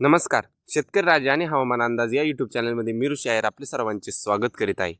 नमस्कार. शेतकरी राजा आणि हवामान अंदाज या यूट्यूब चॅनलमध्ये मी ऋषी आहेर आपले सर्वांचे स्वागत करीत आहे.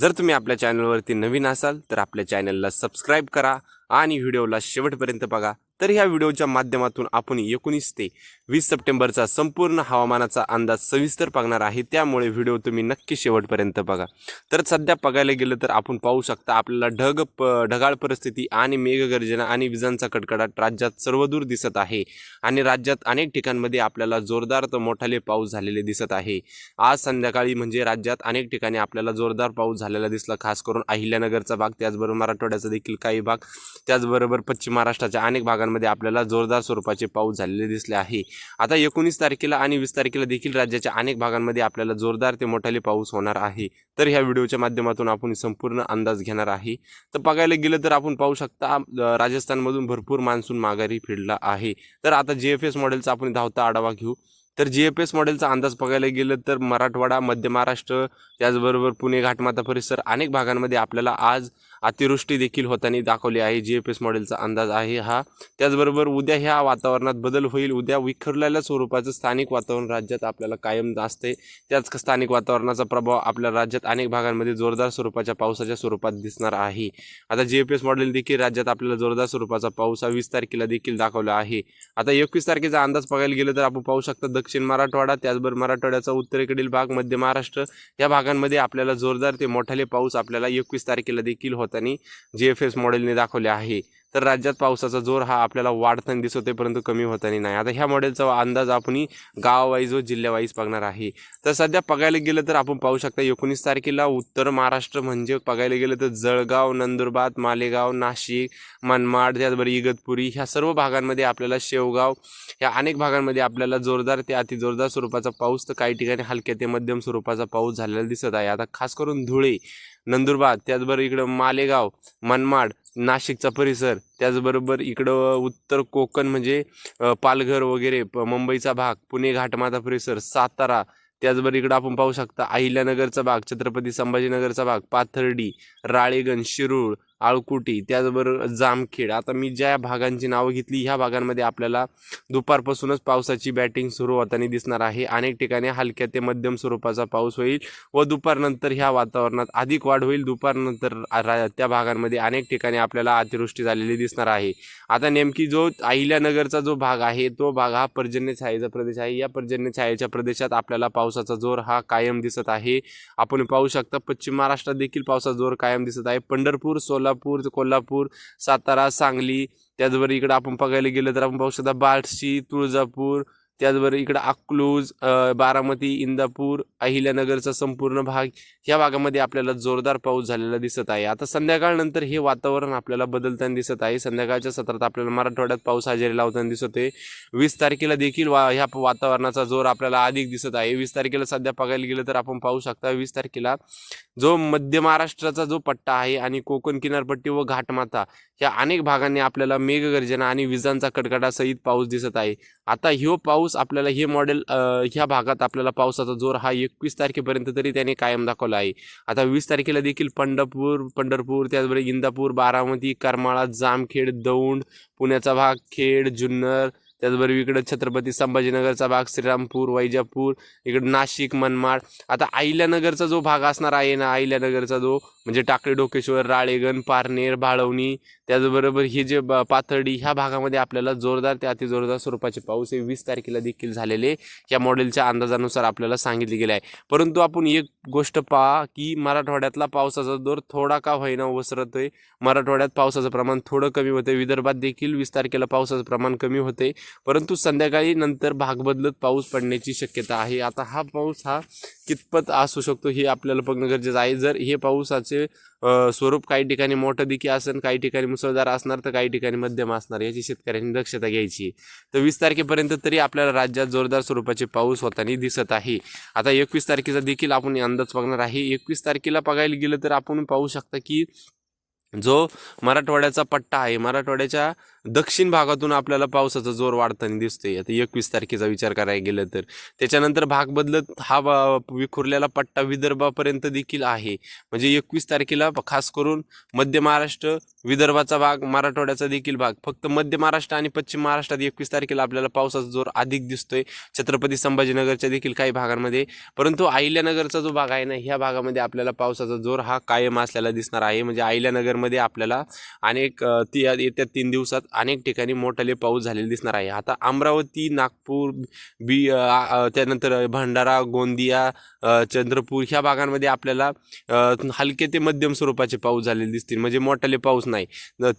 जर तुम्ही आपल्या चॅनलवरती नवीन असाल तर आपल्या चॅनलला सबस्क्राईब करा आणि व्हिडिओला शेवटपर्यंत बघा. तर ह्या व्हिडिओच्या माध्यमातून आपण एकोणीस ते वीस सप्टेंबरचा संपूर्ण हवामानाचा अंदाज सविस्तर पाहणार आहे. त्यामुळे व्हिडिओ तुम्ही नक्की शेवटपर्यंत बघा. तर सध्या बघायला गेलं तर आपण पाहू शकता आपल्याला ढग प ढगाळ परिस्थिती आणि मेघगर्जना आणि विजांचा कडकडाट राज्यात सर्वदूर दिसत आहे. आणि राज्यात अनेक ठिकाणमध्ये आपल्याला जोरदार तर मोठाले पाऊस झालेले दिसत आहे. आज संध्याकाळी म्हणजे राज्यात अनेक ठिकाणी आपल्याला जोरदार पाऊस झालेला दिसला. खास करून अहिल्यानगरचा भाग त्याचबरोबर मराठवाड्याचा देखील काही भाग त्याचबरोबर पश्चिम महाराष्ट्राच्या अनेक भागात भागांमध्ये आपल्याला जोरदार स्वरूपाचे पाऊस झालेले दिसले आहे. आता एकोणीस तारखेला आणि वीस तारखेला देखील राज्याच्या अनेक भागांमध्ये आपल्याला जोरदार ते मोठाले पाऊस होणार आहे. तर ह्या व्हिडिओच्या माध्यमातून आपण संपूर्ण अंदाज घेणार आहे. तर बघायला गेलं तर आपण पाहू शकता राजस्थानमधून भरपूर मान्सून माघारी फिरला आहे. तर आता जी एफ एस मॉडेलचा आपण धावता आढावा घेऊ. तर जी एफ एस मॉडेलचा अंदाज बघायला गेलं तर मराठवाडा मध्य महाराष्ट्र त्याचबरोबर पुणे घाटमाता परिसर अनेक भागांमध्ये आपल्याला आज अतिवृष्टी देखील होताना दाखवली आहे. जी एफ एस मॉडेलचा अंदाज आहे हा. त्याचबरोबर उद्या ह्या वातावरणात बदल होईल. उद्या विखरलेल्या स्वरूपाचं स्थानिक वातावरण राज्यात आपल्याला कायम असते. त्याच स्थानिक वातावरणाचा प्रभाव आपल्या राज्यात अनेक भागांमध्ये जोरदार स्वरूपाच्या पावसाच्या स्वरूपात दिसणार आहे. आता जी एफ एस मॉडेल देखील राज्यात आपल्याला जोरदार स्वरूपाचा पाऊस हा वीस तारखेला देखील दाखवला आहे. आता एकवीस तारखेचा अंदाज बघायला गेलं तर आपण पाहू शकता दक्षिण मराठवाडा त्याचबरोबर मराठवाड्याचा उत्तरेकडील भाग मध्य महाराष्ट्र या भागांमध्ये आपल्याला जोरदार ते मोठाले पाऊस आपल्याला एकवीस तारखेला देखील होताना जी एफ एस मॉडेलने दाखवले आहे. तर राज्यात पावसाचा जोर हा आपल्याला वाढताना दिसतोय परंतु कमी होताना नाही. आता ह्या मॉडेलचा अंदाज आपण गावावाईज व जिल्ह्यावाईज बघणार आहे. तर सध्या बघायला गेलं तर आपण पाहू शकता एकोणीस तारखेला उत्तर महाराष्ट्र म्हणजे बघायला गेलं तर जळगाव नंदुरबार मालेगाव नाशिक मनमाड त्याचबरोबर इगतपुरी ह्या सर्व भागांमध्ये आपल्याला शेवगाव ह्या अनेक भागांमध्ये आपल्याला जोरदार ते अति जोरदार स्वरूपाचा पाऊस तर काही ठिकाणी हलक्या ते मध्यम स्वरूपाचा पाऊस झालेला दिसत आहे. आता खास करून धुळे नंदुरबार त्याचबरोबर इकडं मालेगाव मनमाड नाशिकचा परिसर त्याचबरोबर इकडं उत्तर कोकण म्हणजे पालघर वगैरे प- मुंबईचा भाग पुणे घाटमाता परिसर सातारा त्याचबरोबर इकडं आपण पाहू शकता अहिल्यानगरचा भाग छत्रपती संभाजीनगरचा भाग पाथर्डी राळेगण शिरूळ आळकुटी त्याचबरोबर जामखेड. आता मी ज्या भागांची नावं घेतली ह्या भागांमध्ये आपल्याला दुपारपासूनच पावसाची बॅटिंग सुरू होताना दिसणार आहे. अनेक ठिकाणी हलक्या ते मध्यम स्वरूपाचा पाऊस होईल व दुपारनंतर ह्या वातावरणात अधिक वाढ होईल. दुपारनंतर रा- त्या भागांमध्ये अनेक ठिकाणी आपल्याला अतिवृष्टी झालेली दिसणार आहे. आता नेमकी जो अहिल्यानगरचा जो भाग आहे तो भाग हा पर्जन्य छायेचा प्रदेश आहे. या पर्जन्य छायेच्या प्रदेशात आपल्याला पावसाचा जोर हा कायम दिसत आहे. आपण पाहू शकता पश्चिम महाराष्ट्रात देखील पावसाचा जोर कायम दिसत आहे. पंढरपूर सोलापूर कोल्हापूर सातारा सांगली त्याचबरोबर इकडं आपण बघायला गेलं तर आपण पाहू शकता बार्शी तुळजापूर त्याचबरोबर इकडं अकलूज बारामती इंदापूर अहिल्यानगरचा संपूर्ण भाग ह्या भागामध्ये आपल्याला जोरदार पाऊस झालेला दिसत आहे. आता संध्याकाळनंतर हे वातावरण आपल्याला बदलताना दिसत आहे. संध्याकाळच्या सत्रात आपल्याला मराठवाड्यात पाऊस हजेरी लावताना दिसत आहे. वीस तारखेला देखील वा ह्या वातावरणाचा जोर आपल्याला अधिक दिसत आहे. वीस तारखेला सध्या बघायला गेलं तर आपण पाहू शकता वीस तारखेला जो मध्य महाराष्ट्राचा जो पट्टा आहे आणि कोकण किनारपट्टी व घाटमाथा ह्या अनेक भागांनी आपल्याला मेघगर्जना आणि विजांचा कडकडासहित पाऊस दिसत आहे. आता ह्यो पाऊस आपल्याला हे मॉडेल ह्या भागात आपल्याला पावसाचा जोर हा एकवीस तारखेपर्यंत तरी त्याने कायम दाखवला आहे. आता वीस तारखेला देखील पंढरपूर पंढरपूर त्याचबरोबर इंदापूर बारामती करमाळा जामखेड दौंड पुण्याचा भाग खेड जुन्नर त्याचबरोबर इकडं छत्रपती संभाजीनगरचा भाग श्रीरामपूर वैजापूर इकडं नाशिक मनमाड. आता अहिल्यानगरचा जो भाग असणार आहे ना अहिल्यानगरचा जो म्हणजे टाकळी डोकेश्वर राळेगण पारनेर भाळवणी त्याचबरोबर हे जे पाथर्डी ह्या भागामध्ये आपल्याला जोरदार ते अति जोरदार स्वरूपाचे पाऊस हे वीस तारखेला देखील झालेले या मॉडेलच्या अंदाजानुसार आपल्याला सांगितले गेले आहे. परंतु आपण एक गोष्ट पहा की मराठवाड्यातला पावसाचा दर थोडा का होईना ओसरतोय. मराठवाड्यात पावसाचं प्रमाण थोडं कमी होते विदर्भात देखील वीस तारखेला पावसाचं प्रमाण कमी होते परंतु संध्याकाळी नंतर भाग बदलत पाऊस पडण्याची शक्यता आहे. आता हा पाऊस हा कितपत असू शकतो हे आपल्याला बघणं गरजेचं आहे. जर हे पावसाचे स्वरूप काही ठिकाणी मोठं देखील असेल काही ठिकाणी मुसळधार असणार तर काही ठिकाणी मध्यम असणार. याची शेतकऱ्यांनी दक्षता घ्यायची. तर वीस तारखेपर्यंत तरी आपल्याला राज्यात जोरदार स्वरूपाचे पाऊस होताना दिसत आहे. आता एकवीस तारखेचा देखील आपण अंदाज बघणार आहे. एकवीस तारखेला बघायला गेलं तर आपण पाहू शकता की जो मराठवाड्याचा पट्टा आहे मराठवाड्याच्या दक्षिण भागातून आपल्याला पावसाचा जोर वाढताना दिसतोय. आता एकवीस तारखेचा विचार करायला गेलं तर. त्याच्यानंतर भाग बदलत हा विखुरलेला पट्टा विदर्भापर्यंत देखील आहे. म्हणजे एकवीस तारखेला खास करून मध्य महाराष्ट्र विदर्भाचा भाग मराठवाड्याचा देखील भाग. फक्त मध्य महाराष्ट्र आणि पश्चिम महाराष्ट्रात एकवीस तारखेला आपल्याला पावसाचा जोर अधिक दिसतोय. छत्रपती संभाजीनगरच्या देखील काही भागांमध्ये. परंतु अहिल्यानगरचा जो भाग आहे ना ह्या भागामध्ये आपल्याला पावसाचा जोर हा कायम असलेला दिसणार आहे. म्हणजे अहिल्यानगरमध्ये आपल्याला अनेक ती येत्या तीन दिवसात अनेक ठिकाणी मोठाले पाऊस झालेले दिसणार आहे. आता अमरावती नागपूर बी त्यानंतर भंडारा गोंदिया चंद्रपूर ह्या भागांमध्ये आपल्याला हलके ते मध्यम स्वरूपाचे पाऊस झालेले दिसतील. म्हणजे मोठाले पाऊस नाही.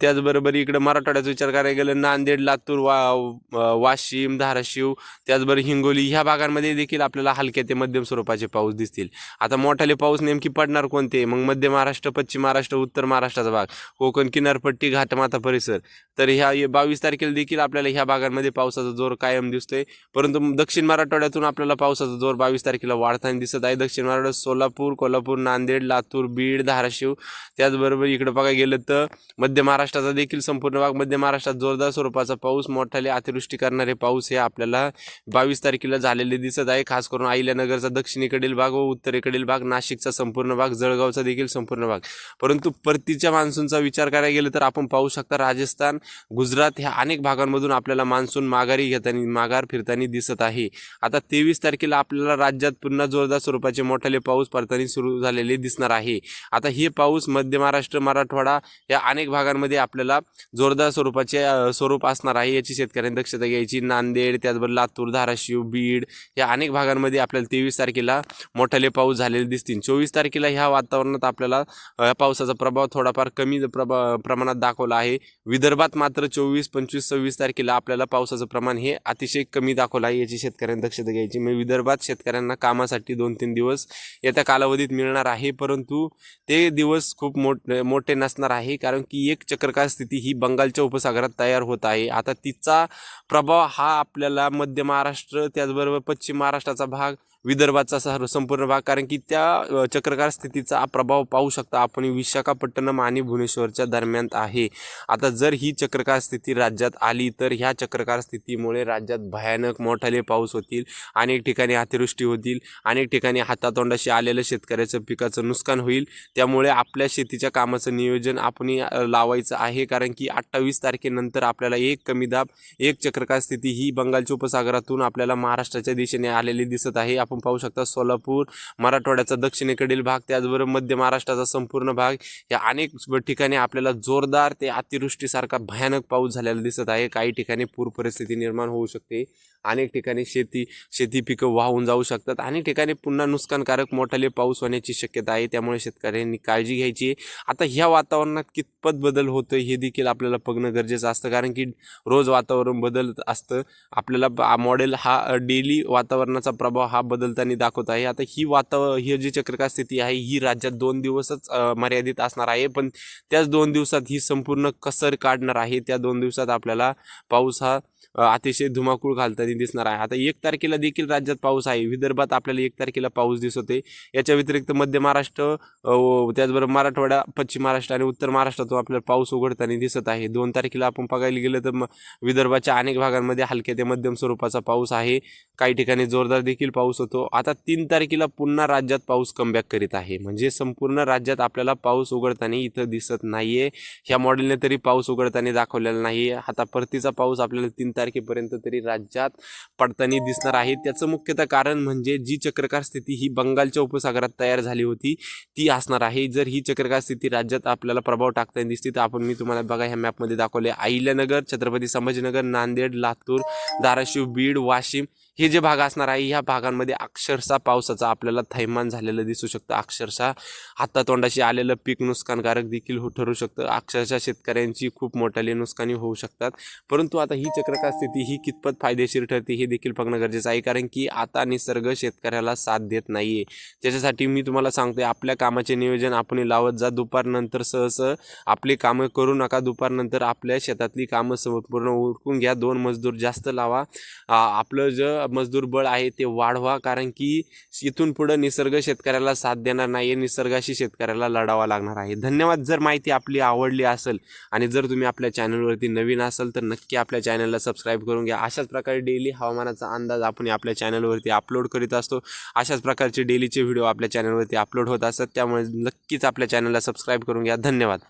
त्याचबरोबर इकडं मराठवाड्याचा विचार करायला गेलं नांदेड लातूर वा वाशिम धाराशिव त्याचबरोबर हिंगोली ह्या भागांमध्ये देखील आपल्याला हलके ते मध्यम स्वरूपाचे पाऊस दिसतील. आता मोठाले पाऊस नेमकी पडणार कोणते? मग मध्य महाराष्ट्र पश्चिम महाराष्ट्र उत्तर महाराष्ट्राचा भाग कोकण किनारपट्टी घाटमाथा परिसर. तर ह्या बावीस तारखेला देखील आपल्याला ह्या भागांमध्ये पावसाचा जोर कायम दिसतोय. परंतु दक्षिण मराठवाड्यातून आपल्याला पावसाचा जोर बावीस तारखेला वाढताना दिसत आहे. दक्षिण मराठवाड्यात सोलापूर कोल्हापूर नांदेड लातूर बीड धाराशिव. त्याचबरोबर इकडे बघायला गेलं तर मध्य महाराष्ट्राचा देखील संपूर्ण भाग मध्य महाराष्ट्रात जोरदार स्वरूपाचा पाऊस मोठाले अतिवृष्टी करणारे पाऊस हे आपल्याला बावीस तारखेला झालेले दिसत आहे. खास करून अहिल्यानगरचा दक्षिणेकडील भाग व उत्तरेकडील भाग नाशिकचा संपूर्ण भाग जळगावचा देखील संपूर्ण भाग. परंतु परतीच्या मान्सूनचा विचार करायला गेलं तर आपण पाहू शकता राजस्थान गुजरात ह्या अनेक भागांमधून आपल्याला मान्सून माघारी घेताना माघार फिरताना दिसत आहे. आता तेवीस तारखेला आपल्याला राज्यात पुन्हा जोरदार स्वरूपाचे मोठाले पाऊस पडताना सुरू झालेले दिसणार आहे. आता हे पाऊस मध्य महाराष्ट्र मराठवाडा या अनेक भागांमध्ये आपल्याला जोरदार स्वरूपाचे स्वरूप असणार आहे. याची शेतकऱ्यांनी दक्षता घ्यायची. नांदेड त्याचबरोबर लातूर धाराशिव बीड या अनेक भागांमध्ये आपल्याला तेवीस तारखेला मोठाले पाऊस झालेले दिसतील. चोवीस तारखेला ह्या वातावरणात आपल्याला पावसाचा प्रभाव थोडाफार कमी प्रभा प्रमाणात दाखवला आहे. विदर्भात मात्र चोवीस पंचवीस सव्वीस तारखेला आपल्याला पावसाचं प्रमाण हे अतिशय कमी दाखवलं आहे याची शेतकऱ्यांनी दक्षता घ्यायची. म्हणजे विदर्भात शेतकऱ्यांना कामासाठी दोन तीन दिवस येत्या कालावधीत मिळणार आहे परंतु ते दिवस खूप मोठ मोठे नसणार आहे कारण की एक चक्रकार स्थिती ही बंगालच्या उपसागरात तयार होत आहे. आता तिचा प्रभाव हा आपल्याला मध्य महाराष्ट्र त्याचबरोबर पश्चिम महाराष्ट्राचा भाग विदर्भाचा सर्व संपूर्ण भाग. कारण की त्या चक्रकार स्थितीचा प्रभाव पाहू शकता आपण विशाखापट्टणम आणि भुवनेश्वरच्या दरम्यान आहे. आता जर ही चक्रकार स्थिती राज्यात आली तर ह्या चक्रकार स्थितीमुळे राज्यात भयानक मोठाले पाऊस होतील अनेक ठिकाणी अतिवृष्टी होतील अनेक ठिकाणी हातातोंडाशी आलेलं शेतकऱ्याचं पिकाचं नुकसान होईल. त्यामुळे आपल्या शेतीच्या कामाचं नियोजन आपण लावायचं आहे. कारण की अठ्ठावीस तारखेनंतर आपल्याला एक कमी दाब एक चक्रकार स्थिती ही बंगालच्या उपसागरातून आपल्याला महाराष्ट्राच्या दिशेने आलेली दिसत आहे. आपण पाहू शकता सोलापूर मराठवाड्याचा दक्षिणेकडील भाग त्याचबरोबर मध्य महाराष्ट्राचा संपूर्ण भाग. या अनेक ठिकाणी आपल्याला जोरदार ते अतिवृष्टीसारखा भयानक पाऊस झालेला दिसत आहे. काही ठिकाणी पूर परिस्थिती निर्माण होऊ शकते. अनेक ठिकाणी शेती शेती पिकं वाहून जाऊ शकतात. अनेक ठिकाणी पुन्हा नुकसानकारक मोठाले पाऊस होण्याची शक्यता आहे. त्यामुळे शेतकऱ्यांनी काळजी घ्यायची. आता ह्या वातावरणात कितपत बदल होतो हे देखील आपल्याला बघणं गरजेचं असतं. कारण की रोज वातावरण बदलत असतं. आपल्याला मॉडेल हा डेली वातावरणाचा प्रभाव हा बदलताना दाखवत आहे. आता ही वातावरण ही जी चक्रकार स्थिती आहे ही राज्यात दोन दिवसच मर्यादित असणार आहे. पण त्याच दोन दिवसात ही संपूर्ण कसर काढणार आहे. त्या दोन दिवसात आपल्याला पाऊस हा अतिशय धुमाकूळ घालताना दिसणार आहे. आता एक तारखेला देखील राज्यात पाऊस आहे. विदर्भात आपल्याला एक तारखेला पाऊस दिसत आहे याच्या व्यतिरिक्त मध्य महाराष्ट्र त्याचबरोबर मराठवाडा पश्चिम महाराष्ट्र आणि उत्तर महाराष्ट्रातून आपल्याला पाऊस उघडताना दिसत आहे. दोन तारखेला आपण बघायला गेलं तर विदर्भाच्या अनेक भागांमध्ये हलक्या ते मध्यम स्वरूपाचा पाऊस आहे. काही ठिकाणी जोरदार देखील पाऊस होतो. आता तीन तारखेला पुन्हा राज्यात पाऊस कमबॅक करीत आहे. म्हणजे संपूर्ण राज्यात आपल्याला पाऊस उघडताना इथं दिसत नाहीये. ह्या मॉडेलने तरी पाऊस उघडताना दाखवलेला नाही आता परतीचा पाऊस आपल्याला तीन तारखेपर्यंत तरी राज्यात पडताना दिसणार आहे. त्याचं मुख्यतः कारण म्हणजे जी चक्रकार स्थिती ही बंगालच्या उपसागरात तयार झाली होती ती असणार आहे. जर ही चक्रकार स्थिती राज्यात आपल्याला प्रभाव टाकताना दिसते तर आपण मी तुम्हाला बघा ह्या मॅपमध्ये दाखवले अहिल्यानगर छत्रपती संभाजीनगर नांदेड लातूर धाराशिव बीड वाशिम हे जे भाग असणार आहे ह्या भागांमध्ये अक्षरशः पावसाचा आपल्याला थैमान झालेलं दिसू शकतं. अक्षरशः हातातोंडाशी आलेलं पीक नुकसानकारक देखील हो ठरू शकतं. अक्षरशः शेतकऱ्यांची खूप मोठ्याली नुकसानी होऊ शकतात. परंतु आता ही चक्रका स्थिती ही कितपत फायदेशीर ठरते हे देखील बघणं गरजेचं आहे. कारण की आता निसर्ग शेतकऱ्याला साथ देत नाही आहे त्याच्यासाठी मी तुम्हाला सांगतोय आपल्या कामाचे नियोजन आपण लावत जा. दुपारनंतर सहज आपली कामं करू नका. दुपारनंतर आपल्या शेतातली कामं संपूर्ण उरकून घ्या. दोन मजदूर जास्त लावा. आपलं जे मजदूर बळ आहे ते वाढवा कारण की इथून पुढं निसर्ग शेतकऱ्याला साथ देणार नाही निसर्गाशी शेतकऱ्याला लढावा लागणार आहे. धन्यवाद जर माहिती आपली आवडली असेल आणि जर तुम्ही आपल्या चॅनलवरती नवीन असाल तर नक्की आपल्या चॅनलला सबस्क्राईब करून घ्या. अशाच प्रकारे डेली हवामानाचा अंदाज आपण आपल्या चॅनलवरती अपलोड करीत असतो. अशाच प्रकारचे डेलीचे व्हिडिओ आपल्या चॅनलवरती अपलोड होत असतात. त्यामुळे नक्कीच आपल्या चॅनलला सबस्क्राईब करून घ्या. धन्यवाद.